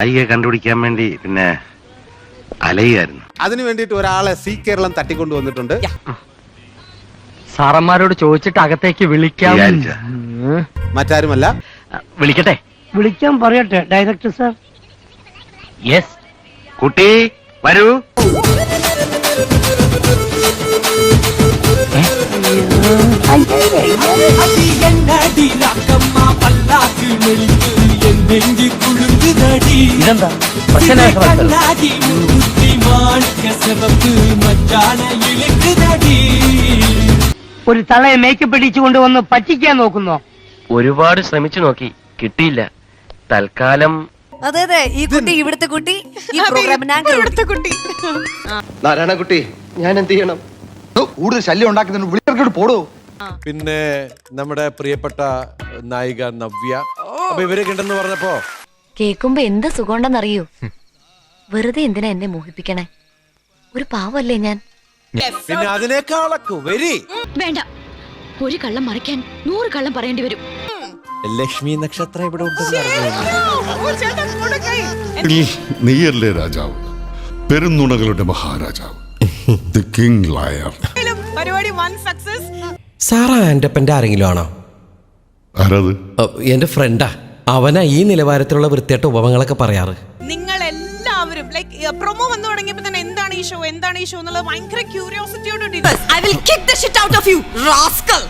അയ്യെ കണ്ടുപിടിക്കാൻ വേണ്ടി പിന്നെ അലയുമായിരുന്നു അതിനു വേണ്ടിട്ട് ഒരാളെ സി കേരളം തട്ടിക്കൊണ്ടു വന്നിട്ടുണ്ട് സാറന്മാരോട് ചോദിച്ചിട്ട് അകത്തേക്ക് വിളിക്കാം വിചാരിച്ച. ഉം. മറ്റാരുമല്ല വിളിക്കട്ടെ വിളിക്കാൻ പറയട്ടെ ഡയറക്ടർ സാർ യെസ് കുട്ടി വരൂ ഇതെന്താ. ഒരു തളയെ മേക്കപ്പ് ഇടിച്ചു കൊണ്ടുവന്ന് പറ്റിക്കാൻ നോക്കുന്നോ? ഒരുപാട് ശ്രമിച്ചു നോക്കി. കിട്ടിയില്ല. തൽക്കാലം അതെ അതെ. ഈ കുട്ടി ഇവിടുത്തെ കുട്ടി ഈ പ്രോഗ്രാമിന് ഇവിടുത്തെ കുട്ടി. നാരായണക്കുട്ടി ഞാൻ എന്ത് ചെയ്യണം? കൂടുതൽ ശല്യം ഉണ്ടാക്കുന്നതിന് വിളിച്ചിട്ട് പോടോ. പിന്നെ നമ്മുടെ പ്രിയപ്പെട്ട നായിക നവ്യ. അപ്പൊ ഇവരൊക്കെ ഉണ്ടെന്ന് പറഞ്ഞപ്പോ കേക്കുമ്പോ എന്ത് സുഖമുണ്ടെന്നറിയൂ? വെറുതെ എന്തിനാ എന്നെ മോഹിപ്പിക്കണേ? ഒരു പാവല്ലേ ഞാൻ? പിന്നെ അതിനേക്കാളൊക്കെ വരി വേണ്ട. ഒരു കള്ളം മറിക്കാൻ നൂറ് കള്ളം പറയേണ്ടി വരും. ലക്ഷ്മി നക്ഷത്രം ഇവിടെ നീയല്ലേ രാജാവ്? പെരുന്നുണകളുടെ മഹാരാജാവ്. ദി കിങ് ലയർ പരിപാടി വൺ സക്സസ് സാറാ ആന്റപ്പന്റെ ആരെങ്കിലും ആണോ? ആരത്? എന്റെ ഫ്രണ്ടാ അവനാ ഈ നിലവാരത്തിലുള്ള വൃത്തിയായിട്ട് ഉപമങ്ങളൊക്കെ പറയാറ്. നിങ്ങൾ എല്ലാവരും ലൈക്ക് പ്രൊമോ വന്നു തുടങ്ങിയപ്പോ തന്നെ എന്താണ് ഈ ഷോ എന്താണ് ഈ ഷോ എന്നുള്ളത് ഭയങ്കര ക്യൂരിയോസിറ്റിയോട് I will kick the shit out of you rascal